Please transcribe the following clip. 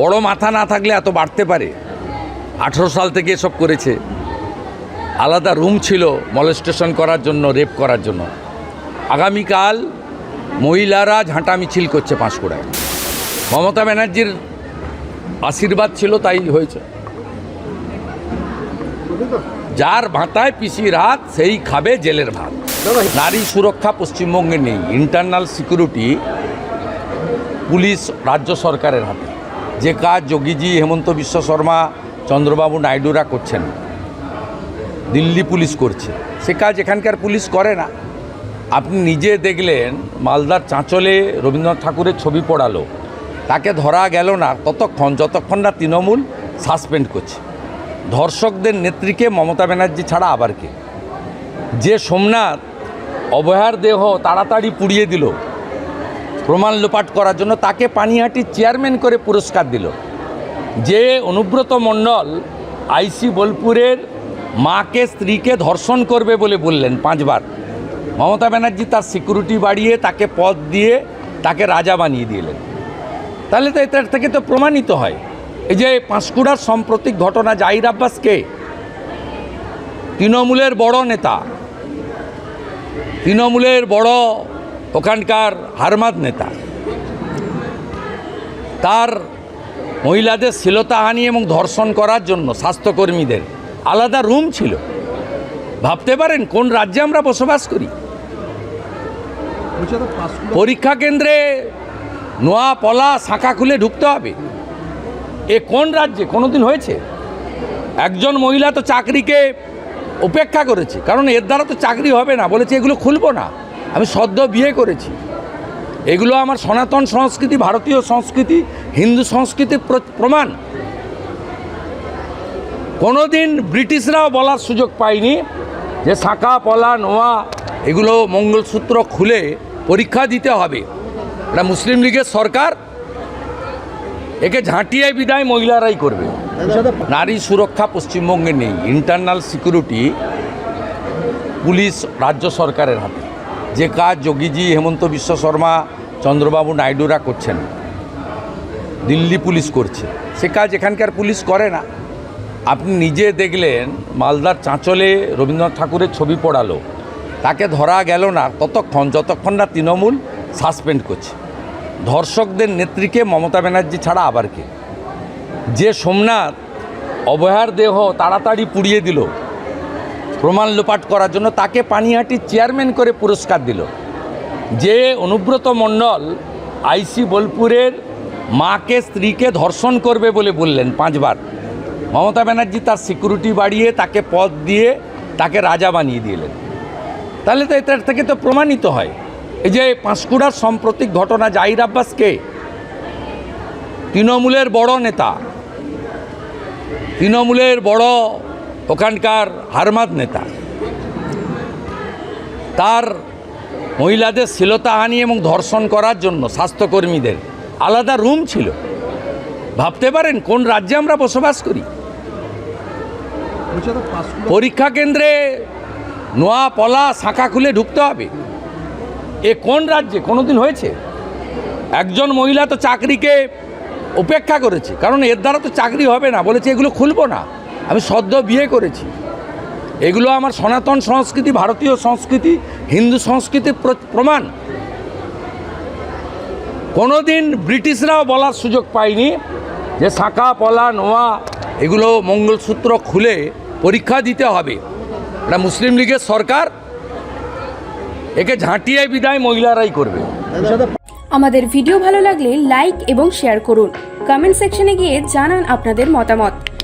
বড় মাথা না থাকলে এত বাড়তে পারে? আঠেরো সাল থেকে এসব করেছে। আলাদা রুম ছিল মলেস্টেশন করার জন্য, রেপ করার জন্য। আগামীকাল মহিলারা ঝাঁটা মিছিল করছে পাঁশকুড়ায়। মমতা ব্যানার্জির আশীর্বাদ ছিল, তাই হয়েছে। যার ভাতায় পিসির রাত, সেই খাবে জেলের ভাত। নারী সুরক্ষা পশ্চিমবঙ্গে নেই। ইন্টারনাল সিকিউরিটি পুলিশ রাজ্য সরকারের হাতে। যে কাজ যোগীজি হেমন্ত বিশ্ব শর্মা, চন্দ্রবাবু নাইডুরা করছেন। দিল্লি পুলিশ করছে। সে কাজ এখানকার পুলিশ করে না। আপনি নিজে দেখলেন, মালদার চাঁচলে রবীন্দ্রনাথ ঠাকুরের ছবি পড়ালো। তাকে ধরা গেল না ততক্ষণ, যতক্ষণ না তৃণমূল সাসপেন্ড করছে। ধর্ষকদের নেত্রীকে মমতা ব্যানার্জি ছাড়া আবার কে? যে সোমনাথ অবহার দেহ তাড়াতাড়ি পুড়িয়ে দিল। প্রমাণ লোপাট করার জন্য তাকে পানিহাটির চেয়ারম্যান করে পুরস্কার দিল। যে অনুব্রত মণ্ডল আইসি বোলপুরের মাকে স্ত্রীকে ধর্ষণ করবে বলে বললেন পাঁচবার। মমতা ব্যানার্জি তার সিকিউরিটি বাড়িয়ে তাকে পদ দিয়ে তাকে রাজা বানিয়ে দিলেন। তাহলে তো এটার থেকে তো প্রমাণিত হয়। এই যে পাঁশকুড়ার সাম্প্রতিক ঘটনা, জাহির আব্বাসকে তৃণমূলের বড় নেতা। তৃণমূলের বড় ওখানকার হারমাদ নেতা। তার মহিলাদের শ্লীলতাহানি এবং ধর্ষণ করার জন্য স্বাস্থ্যকর্মীদের আলাদা রুম ছিল। ভাবতে পারেন কোন রাজ্যে আমরা বসবাস করি? পরীক্ষা কেন্দ্রে নোয়া, পলা, শাঁখা খুলে ঢুকতে হবে। এ কোন রাজ্যে? কোনোদিন হয়েছে? একজন মহিলা তো চাকরিকে উপেক্ষা করেছে। কারণ এর দ্বারা তো চাকরি হবে না। বলেছে এগুলো খুলবো না। আমি সদ্য বিয়ে করেছি। এগুলো আমার সনাতন সংস্কৃতি, ভারতীয় সংস্কৃতি, হিন্দু সংস্কৃতির প্র- প্রমাণ। কোনোদিন ব্রিটিশরাও বলার সুযোগ পায়নি যে শাঁখা, পলা, নোয়া এগুলো মঙ্গলসূত্র খুলে পরীক্ষা দিতে হবে। এটা মুসলিম লীগের সরকার। একে ঝাঁটিয়ে বিদায় মহিলারাই করবে। নারী সুরক্ষা পশ্চিমবঙ্গে নেই। ইন্টারনাল সিকিউরিটি পুলিশ, রাজ্য সরকারের হাতে। যে কাজ যোগীজি হেমন্ত বিশ্ব শর্মা, চন্দ্রবাবু নাইডুরা করছেন। দিল্লি পুলিশ করছে। সে কাজ এখানকার পুলিশ করে না। আপনি নিজে দেখলেন, মালদার চাঁচলে রবীন্দ্রনাথ ঠাকুরের ছবি পড়ালো। তাকে ধরা গেল না, ততক্ষণ, যতক্ষণ না তৃণমূল সাসপেন্ড করছে। ধর্ষকদের নেত্রীকে মমতা ব্যানার্জি ছাড়া আবার কে? যে সোমনাথ অবহার দেহ তাড়াতাড়ি পুড়িয়ে দিল। প্রমাণ লোপাট করার জন্য তাকে পানিহাটির চেয়ারম্যান করে পুরস্কার দিল। যে অনুব্রত মণ্ডল আইসি বোলপুরের মাকে স্ত্রীকে ধর্ষণ করবে বলে বললেন পাঁচবার। মমতা ব্যানার্জি তার সিকিউরিটি বাড়িয়ে তাকে পদ দিয়ে তাকে রাজা বানিয়ে দিলেন। তাহলে তো এটার থেকে তো প্রমাণিত হয়। এই যে পাঁশকুড়ার সাম্প্রতিক ঘটনা জাহির আব্বাসকে, তৃণমূলের বড় নেতা, তৃণমূলের বড় ওখানকার হারমাদ নেতা। তার মহিলাদের শ্লীলতাহানি এবং ধর্ষণ করার জন্য স্বাস্থ্যকর্মীদের আলাদা রুম ছিল। ভাবতে পারেন কোন রাজ্যে আমরা বসবাস করি? পরীক্ষা কেন্দ্রে নোয়া, পলা, শাঁখা খুলে ঢুকতে হবে। এ কোন রাজ্যে? কোনোদিন হয়েছে? একজন মহিলা তো চাকরিকে উপেক্ষা করেছে, কারণ এর দ্বারা তো চাকরি হবে না, বলেছে এগুলো খুলবো না। আমি সদ্য বিয়ে করেছি। এগুলো আমার সনাতন সংস্কৃতি, ভারতীয় সংস্কৃতি, হিন্দু সংস্কৃতির প্র- প্রমাণ। কোনোদিন ব্রিটিশরাও বলার সুযোগ পায়নি যে শাঁখা, পলা, নোয়া এগুলো মঙ্গলসূত্র খুলে পরীক্ষা দিতে হবে। এটা মুসলিম লীগের সরকার। একে ঝাঁটিয়ে বিদায় মহিলারাই করবে। আমাদের ভিডিও ভালো লাগলে লাইক এবং শেয়ার করুন। কমেন্ট সেকশনে গিয়ে জানান আপনাদের মতামত।